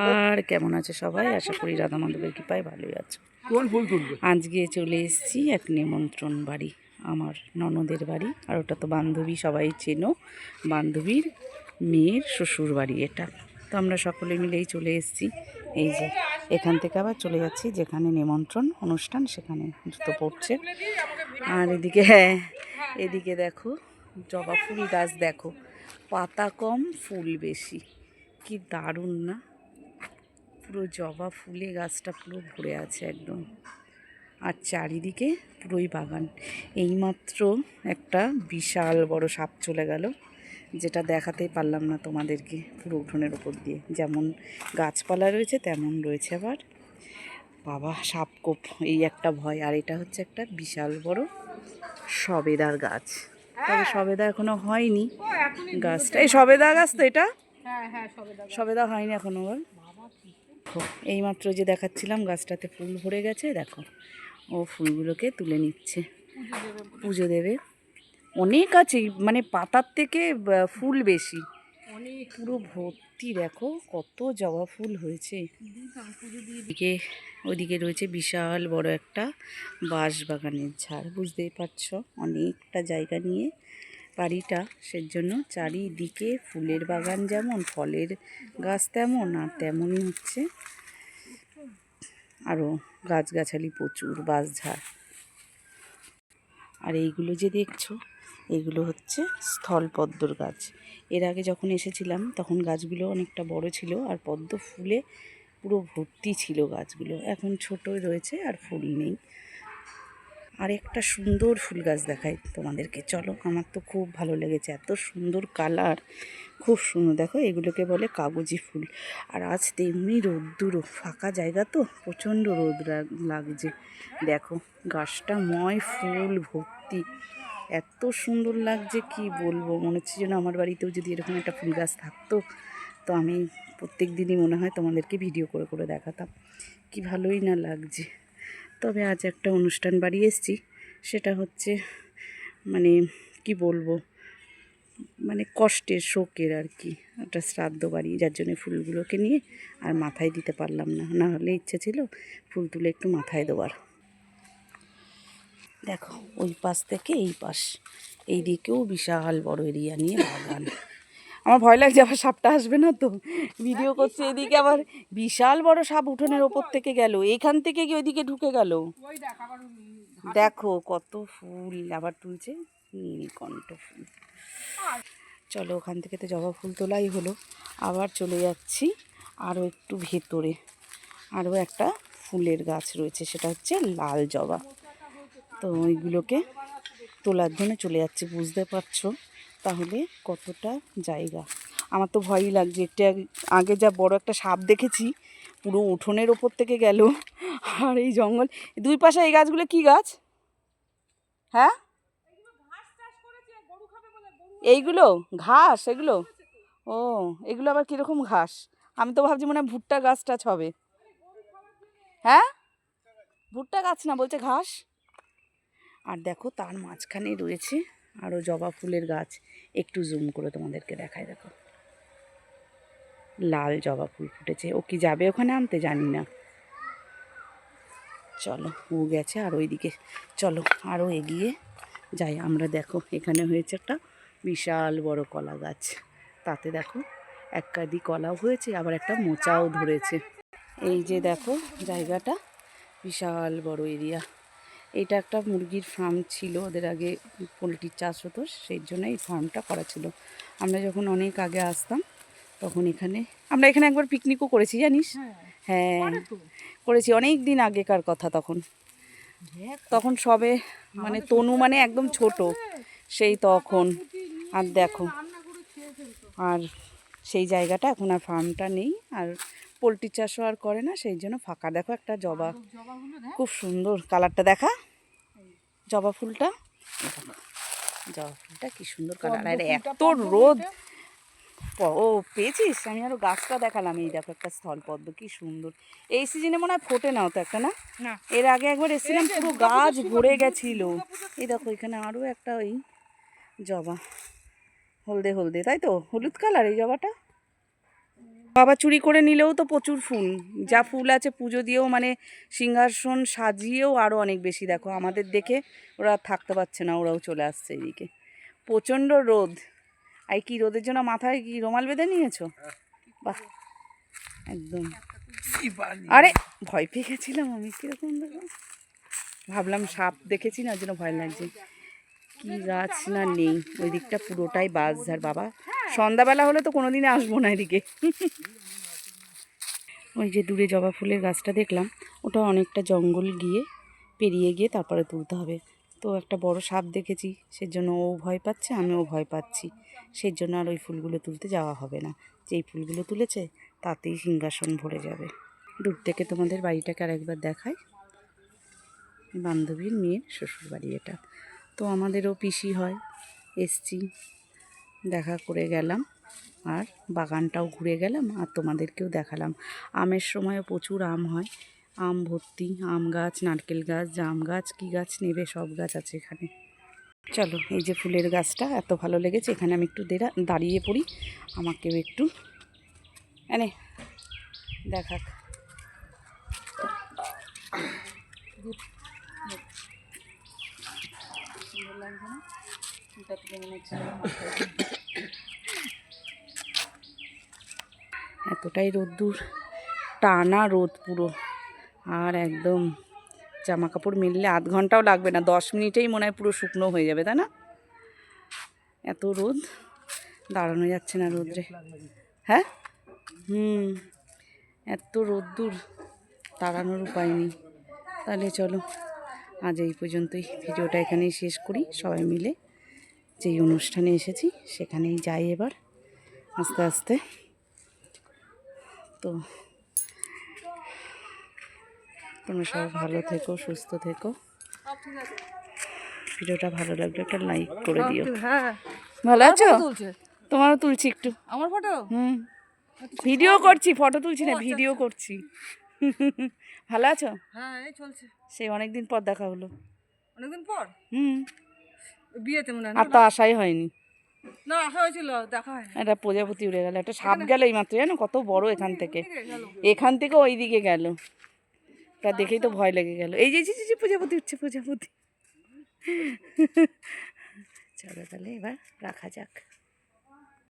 আর কেমন আছে সবাই? আশা করি রাধা মাধবের কৃপায় ভালোই আছো। আজকে চলে এসেছি এক নিমন্ত্রণ বাড়ি আমার ননদের বাড়ি। আর ওটা তো বান্ধবী সবাই চেনো। বান্ধবীর মেয়ের শ্বশুর বাড়ি এটা। তো আমরা সকলে মিলেই চলে এসেছি। এই যে এখান থেকে আবার চলে যাচ্ছি যেখানে নিমন্ত্রণ অনুষ্ঠান সেখানে জুতো পড়ছে। আর এদিকে হ্যাঁ এদিকে দেখো জবা ফুল গাছ দেখো। পাতা কম ফুল বেশি। কি দারুণ না? পুরো জবা ফুলে গাছটা পুরো ভরে আছে একদম। আর চারিদিকে পুরোই বাগান। এইমাত্র একটা বিশাল বড় সাপ চলে গেল যেটা দেখাতেই পারলাম না তোমাদেরকে পুরো উঠোনের ওপর দিয়ে। যেমন গাছপালা রয়েছে তেমন রয়েছে আবার। বাবা সাপকোপ এই একটা ভয়। আর এটা হচ্ছে একটা বিশাল বড় সবেদার গাছ। তবে সবেদা এখনও হয়নি। গাছটা এই সবেদা গাছ তো এটা? সবেদা হয়নি এখনও বল দেখো, এইমাত্র যে দেখাচ্ছিলাম গাছটাতে ফুল ভরে গেছে, দেখো, ও ফুলগুলোকে তুলে নিচ্ছে। পুজো দেবে। অনেক আছে মানে পাতার থেকে ফুল বেশি। অনেক পুরো ভর্তি, দেখো, কত জবা ফুল হয়েছে। এদিকে, ওদিকে রয়েছে বিশাল বড় একটা বাঁশ বাগানের ঝাড়, বুঝতেই পারছ? অনেকটা জায়গা নিয়ে বাড়িটা, সেজন্য চারিদিকে ফুলের বাগান যেমন, ফলের গাছ তেমন, আর তেমনই হচ্ছে আরও গাছগাছালি প্রচুর, বাঁশঝাড়। আর এইগুলো যে দেখছ, এগুলো হচ্ছে স্থলপদ্মর গাছ। এর আগে যখন এসেছিলাম, তখন গাছগুলো অনেকটা বড় ছিল, আর পদ্ম ফুলে পুরো ভর্তি ছিল গাছগুলো। এখন ছোটই রয়েছে, আর ফুল নেই। আর একটা সুন্দর ফুল গাছ দেখাই তোমাদেরকে। চলো, আমার তো খুব ভালো লেগেছে। এত সুন্দর কালার, খুব সুন্দর। দেখো, এগুলোকে বলে কাগজি ফুল। আর আজ তেমনি রোদ্দুরও ফাঁকা জায়গা তো, প্রচণ্ড রোদ লাগছে। দেখো, গাছটা ময় ফুল ভর্তি। এত সুন্দর লাগছে, কি বলব? মনে হচ্ছে যেন আমার বাড়িতেও যদি এরকম একটা ফুল গাছ থাকতো, তো আমি প্রত্যেক দিনই মনে হয় তোমাদেরকে ভিডিও করে করে দেখাতাম। কি ভালোই না লাগছে। তবে আজ একটা অনুষ্ঠান বাড়ি এসেছি। সেটা হচ্ছে মানে কি বলব মানে কষ্টের শোকের আর কি। একটা শ্রাদ্ধ বাড়ি, যার জন্য ফুলগুলোকে নিয়ে আর মাথায় দিতে পারলাম না। না হলে ইচ্ছে ছিল ফুল তুলে একটু মাথায় দেওয়ার। দেখো, ওই পাশ থেকে এই পাশ। এই দিকেও বিশাল বড় এরিয়া নিয়ে বাগান। আমার ভয় লাগছে আবার সাপটা আসবে না তো। ভিডিও করছে এদিকে আবার বিশাল বড় সাপ উঠোনের ওপর থেকে গেল। এখান থেকে কি ওইদিকে ঢুকে গেল। দেখো কত ফুল আবার তুলছে নীলকণ্ঠ ফুল। চলো ওখান থেকে তো জবা ফুল তোলাই হলো। আবার চলে যাচ্ছি আরও একটু ভেতরে। আরও একটা ফুলের গাছ রয়েছে সেটা হচ্ছে লাল জবা। তো ওইগুলোকে তোলার জন্য চলে যাচ্ছি বুঝতে পারছ? তাহলে কতটা জায়গা? আমার তো ভয়ই লাগছে। একটু আগে- যা বড় একটা সাপ দেখেছি, পুরো উঠোনের ওপর থেকে গেল। আর এই জঙ্গল, দুই পাশে এই গাছগুলো কি গাছ? হ্যাঁ? এইগুলো? ঘাস এগুলো? ও, এগুলো আবার কীরকম ঘাস? আমি তো ভাবছি মনে হয় ভুট্টা গাছ টাছ হবে। হ্যাঁ? ভুট্টা গাছ না, বলছে ঘাস। আর দেখো, তার মাঝখানে রয়েছে আরও জবা ফুলের গাছ, একটু জুম করে তোমাদেরকে দেখায় দেখো। লাল জবা ফুল ফুটেছে। ও কি যাবে ওখানে আনতে? জানি না। চলো, ও গেছে আর ওইদিকে, চলো আরও এগিয়ে যাই। আমরা দেখো, এখানে হয়েছে একটা বিশাল বড় কলা গাছ। তাতে দেখো এক কাদি কলাও হয়েছে, আবার একটা মোচাও ধরেছে। এই যে দেখো, জায়গাটা, বিশাল বড় এরিয়া এটা একটা মুরগির ফার্ম ছিল ওদের আগে পোলট্রির চাষ হতো সেই জন্য এই ফার্মটা করা ছিল। আমরা যখন অনেক আগে আসতাম তখন এখানে আমরা এখানে একবার পিকনিকও করেছি জানিস? হ্যাঁ। করেছি অনেক দিন আগেকার কথা তখন। তখন সবে মানে তনু মানে একদম ছোট সেই তখন। আর দেখো আর সেই জায়গাটা এখন আর ফার্মটা নেই আর পোলট্রি চাষও আর করে না সেই জন্য ফাঁকা। দেখো একটা জবা। খুব সুন্দর কালারটা দেখা। জবা ফুলটা। জবা ফুলটা কি সুন্দর কালার। আর এত রোদ। ও পেয়েছিস? আমি আরও গাছটা দেখালাম। এই দেখো একটা স্থলপদ্ম কি সুন্দর। এই সিজনে মনে হয় ফোটে নাও তো একটা না? না। এর আগে একবার এসেছিলাম পুরো গাছ ভরে গেছিল। এই দেখো এখানে আরও একটা ওই জবা। হলদে হলদে তাই তো? হলুদ কালার এই জবাটা? বাবা চুরি করে নিলেও তো প্রচুর ফুল। যা ফুল আছে পুজো দিয়েও মানে সিংহাসন সাজিয়েও আরও অনেক বেশি দেখো। আমাদের দেখে ওরা থাকতে পারছে না, ওরাও চলে আসছে এদিকে। প্রচণ্ড রোদ। আর কি রোদের জন্য মাথায় কি রুমাল বেঁধে নিয়েছো? বাহ, একদম। আরে, ভয় পেয়ে গেছিলাম আমি, কীরকম দেখো। ভাবলাম সাপ দেখেছি না ওই জন্য ভয় লাগছে। কি গাছ না নেই, ওই দিকটা পুরোটাই বাসঝাড় বাবা। সন্ধ্যাবেলা হলে তো কোনোদিনই আসব না এদিকে। ওই যে দূরে জবা ফুলের গাছটা দেখলাম, ওটা অনেকটা জঙ্গল গিয়ে পেরিয়ে গিয়ে তারপরে তুলতে হবে। তো একটা বড় সাপ দেখেছি, সেজন্য ও ভয় পাচ্ছে, আমিও ভয় পাচ্ছি। সেই জন্য আর ওই ফুলগুলো তুলতে যাওয়া হবে না। যেই ফুলগুলো তুলেছে, তাতেই সিংহাসন ভরে যাবে। দূর থেকে তোমাদের বাড়িটাকে আর একবার দেখাই। বান্ধবীর মেয়ের শ্বশুর বাড়ি এটা। তো আমাদেরও পিসি হয়, এসছি। দেখা করে গেলাম আর বাগানটাও ঘুরে গেলাম আর তোমাদেরকেও দেখালাম। আমের সময় প্রচুর আম হয়। আম ভর্তি, আম গাছ, নারকেল গাছ, জাম গাছ, কী গাছ নেবে সব গাছ আছে এখানে। চলো, এই যে ফুলের গাছটা এত ভালো লেগেছে, এখানে আমি একটু দাঁড়িয়ে পড়ি। আমাকেও একটু এনে দেখাক সুন্দর লাগছে না মনে হচ্ছে। এতটাই রোদ্দুর। টানা রোদ পুরো। আর একদম জামা কাপড় মিললে আধ ঘন্টাও লাগবে না। দশ মিনিটেই মনে হয় পুরো শুকনো হয়ে যাবে তাই না? এত রোদ। দাঁড়ানো যাচ্ছে না রোদ্রে। হ্যাঁ? হুম। এত রোদ্দুর। দাঁড়ানোর উপায় নেই। তাহলে চলো আজ এই পর্যন্তই। ভিডিওটা এখানেই শেষ করি। সবাই মিলে যেই অনুষ্ঠানে এসেছি সেখানেই যাই এবার আস্তে আস্তে। তো তোমরা সবাই ভালো থেকো সুস্থ থেকো। ভিডিওটা ভালো লাগলে একটা লাইক করে দিও। হ্যাঁ। ভালো আছো? তোমারও তুলছি একটু। আমার ফটো? হুম। ভিডিও করছি ফটো তুলছি না ভিডিও করছি। ভালো আছো? হ্যাঁ এই চলছে। সেই অনেকদিন পর দেখা হলো। অনেকদিন পর? হুম। বিয়েতে মনে হয়। আর তো আশাই হয়নি। না আসা হয়েছিল দেখা হয় একটা প্রজাপতি উড়ে গেল একটা সাপ গেল এই মাত্র জানো? কত বড় এখান থেকে। এখান থেকে ওই দিকে গেল। তা দেখেই তো ভয় লেগে গেল। এই যে, যে প্রজাপতি উঠছে প্রজাপতি। চলো তাহলে এবার রাখা যাক।